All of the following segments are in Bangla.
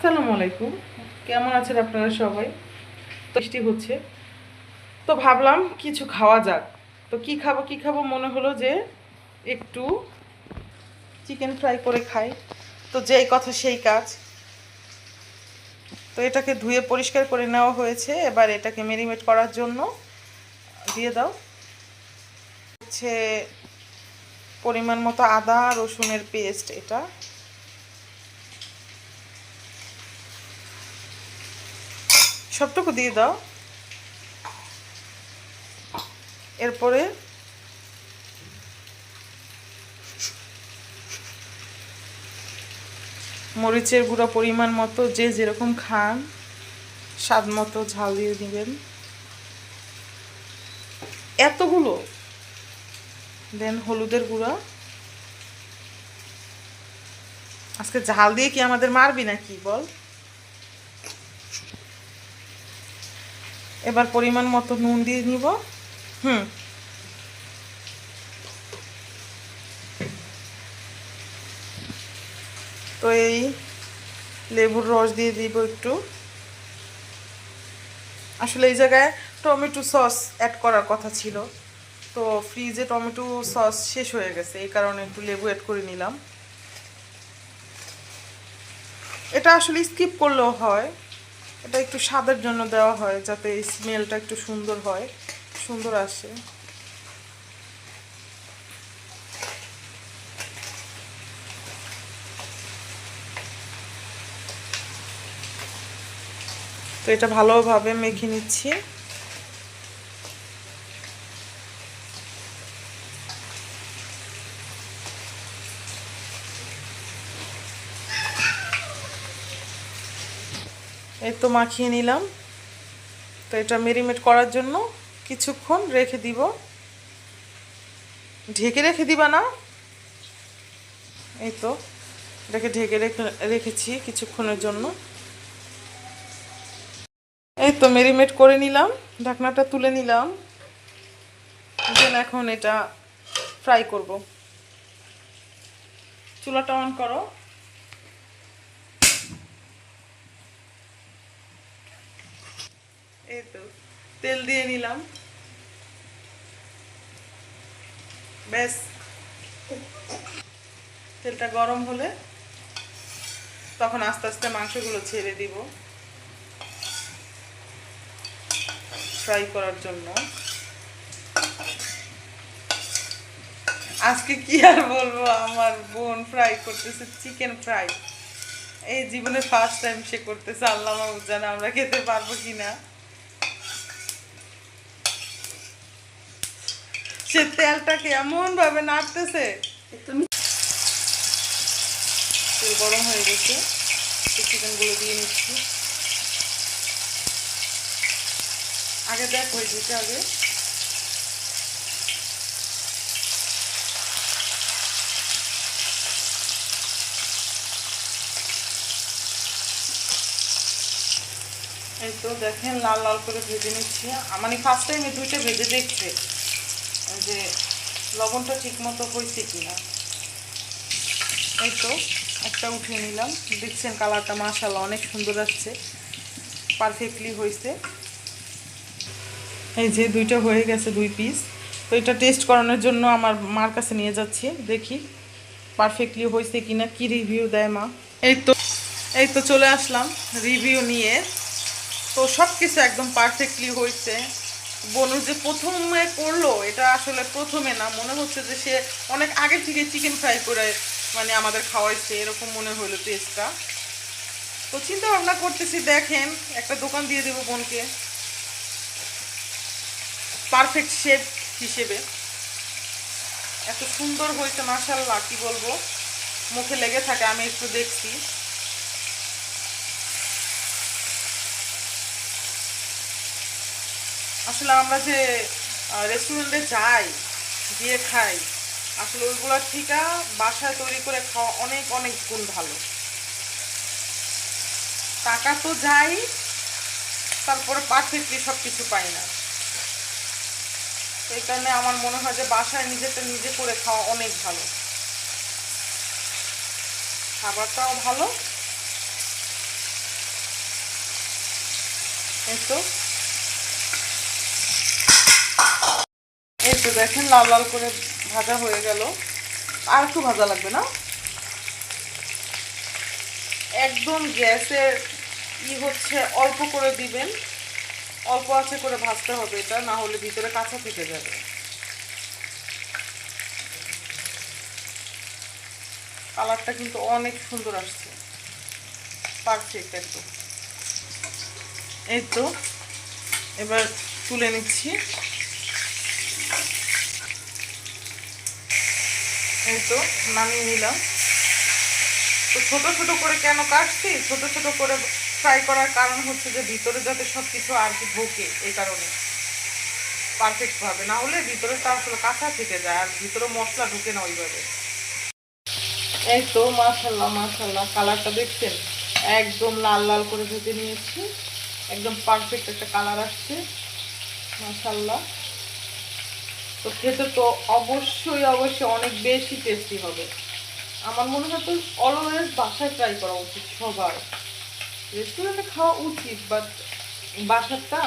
আসসালামু আলাইকুম। কেমন আছেন আপনারা সবাই? বৃষ্টি হচ্ছে। তো ভাবলাম কিছু খাওয়া যাক। তো কি খাব কি খাব মনে হলো যে একটু চিকেন ফ্রাই করে খাই। তো যেই কথা সেই কাজ। তো এটাকে ধুয়ে পরিষ্কার করে নেওয়া হয়েছে। এবার এটাকে মেরিনেট করার জন্য দিয়ে দাও। হচ্ছে পরিমাণ মতো আদা, রসুনের পেস্ট এটা। সবটুকু দিয়ে দাও। এরপরে মরিচের গুঁড়া পরিমাণ মতো, যে যেরকম খান, স্বাদ মতো ঝাল দিয়ে দিবেন। এতগুলো, দেন হলুদের গুঁড়া। আজকে ঝাল দিয়ে কি আমাদের মারবি নাকি, বল? এবার পরিমাণ মতো নুন দিয়ে নিব। হুম। তো এই লেবুর রস দিয়ে দিব একটু। আসলে এই জায়গায় টমেটো সস অ্যাড করার কথা ছিল। তো ফ্রিজে টমেটো সস শেষ হয়ে গেছে, এই কারণে একটু লেবু অ্যাড করে নিলাম। এটা আসলে স্কিপ করলেও হয়। এটা একটু স্বাদের জন্য দেওয়া হয়, যাতে স্মেলটা একটু সুন্দর হয়, সুন্দর আসে। তো এটা ভালোভাবে মেখে নিচ্ছি। এই তো মাখিয়ে নিলাম। তো এটা মেরিমেট করার জন্য কিছুক্ষণ রেখে দিব। ঢেকে রেখে দিবা না? এই তো, এটাকে ঢেকে রেখে, রেখেছি কিছুক্ষণের জন্য। এই তো মেরিমেট করে নিলাম, ঢাকনাটা তুলে নিলাম। দেন এখন এটা ফ্রাই করব। চুলাটা অন করো। এই তেল দিয়ে নিলাম। ব্যাস। তেলটা গরম হলে তখন আস্তে আস্তে মাংসগুলো ছেড়ে দিব। ফ্রাই করার জন্য। আজকে কি আর বলব, আমার বোন ফ্রাই করতেছে চিকেন ফ্রাই এই জীবনে ফার্স্ট টাইম সে করতেছে, আল্লাহ জানে আমরা খেতে পারব কিনা। সে তেলটাকে এমন ভাবে নাড়তেছে তেল গরম হয়ে গেছে। চিকেনগুলো দিয়ে নিচ্ছি। আগে দেখ হয়ে যেতে আগে। এই তো দেখেন লাল লাল করে ভেজে নিচ্ছি। মানে ফার্স্ট টাইম দুইটা ভেজে দেখছে। যে লবণটা ঠিক মতো হয়েছে কিনা। এই তো, একটা উঠিয়ে নিলাম। দেখছেন কালারটা মাশাল্লাহ অনেক সুন্দর আসছে। পারফেক্টলি হয়েছে। এই যে দুইটা হয়ে গেছে দুই পিস তো এটা টেস্ট করানোর জন্য আমার মার কাছে নিয়ে যাচ্ছি। দেখি পারফেক্টলি হয়েছে কিনা, কি রিভিউ দেয় মা? এই তো এই তো চলে আসলাম রিভিউ নিয়ে। তো সব কিছু একদম পারফেক্টলি হয়েছে। বনু যে প্রথমে করল, এটা আসলে প্রথমে না। মনে হচ্ছে যে সে অনেক আগে থেকে চিকেন ফ্রাই করে মানে আমাদের খাওয়াইছে, এরকম মনে হলো টেস্টটা তো চিন্তা ভাবনা করতেছি, দেখেন, একটা দোকান দিয়ে দেবো বোনকে। পারফেক্ট শেপ হিসেবে। এত সুন্দর হয়েছে মাসাল্লাহ কি বলব? মুখে লেগে থাকে, আমি একটু দেখছি। আসলে আমরা যে রেস্টুরেন্টে যাই, গিয়ে খাই, আসলে ওইগুলোর থেকে বাসায় তৈরি করে খাওয়া অনেক অনেক গুণ ভালো। টাকা তো যাই, তারপরে পারফেক্টলি সব কিছু পাই না। এই কারণে আমার মনে হয় যে, বাসায় নিজেটা নিজে করে খাওয়া অনেক ভালো। খাবারটাও ভালো। এই তো। এই তো দেখেন লাল লাল করে ভাজা হয়ে গেল। আর একটু ভাজা লাগবে না? একদম গ্যাসের ই হচ্ছে, অল্প করে দিবেন। অল্প আছে করে ভাজতে হবে এটা, না হলে ভিতরে কাঁচা থেকে যাবে। কালারটা কিন্তু অনেক সুন্দর আসছে। পারফেক্ট একদম। এই তো, এবার তুলে নিচ্ছি। এই তো, নামিয়ে নিলাম। তো ছোট ছোট করে কেন কাটছি? ছোট ছোট করে ফ্রাই করার কারণ হচ্ছে যে, ভিতরে যাতে সব কিছু আর কি ঢোকে এই কারণে। পারফেক্টভাবে না হলে ভিতরেটা আসলে কাঁচা থেকে যায়, আর ভিতরে মশলা ঢুকে না ওইভাবে। এই তো মাশাল্লাহ মাশাল্লাহ কালারটা দেখছেন? একদম লাল লাল করে ভেজে নিয়েছি। একদম পারফেক্ট একটা কালার আসছে। মাশাল্লাহ তো খেতে তো অবশ্যই অবশ্যই অনেক বেশি টেস্টি হবে। আমার মনে হয় তো অলওয়েজ বাসায় ট্রাই করা উচিত সবার। রেস্টুরেন্টে খাওয়া উচিত বাট বাসারটা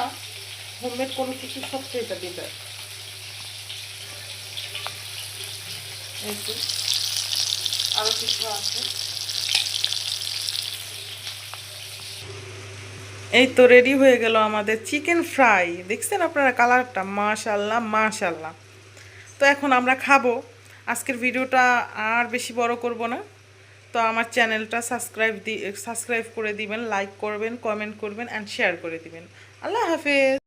হোমমেড কোনো কিছু সবচেয়ে এটা তো। আরও কিছু আছে? এই তো রেডি হয়ে গেল আমাদের চিকেন ফ্রাই দেখছেন আপনারা কালারটা মাশাল্লাহ মাশাল্লাহ তো এখন আমরা খাব। আজকের ভিডিওটা আর বেশি বড় করব না। তো আমার চ্যানেলটা সাবস্ক্রাইব দি সাবস্ক্রাইব করে দিবেন লাইক করবেন কমেন্ট করবেন অ্যান্ড শেয়ার করে দিবেন। আল্লাহ হাফেজ।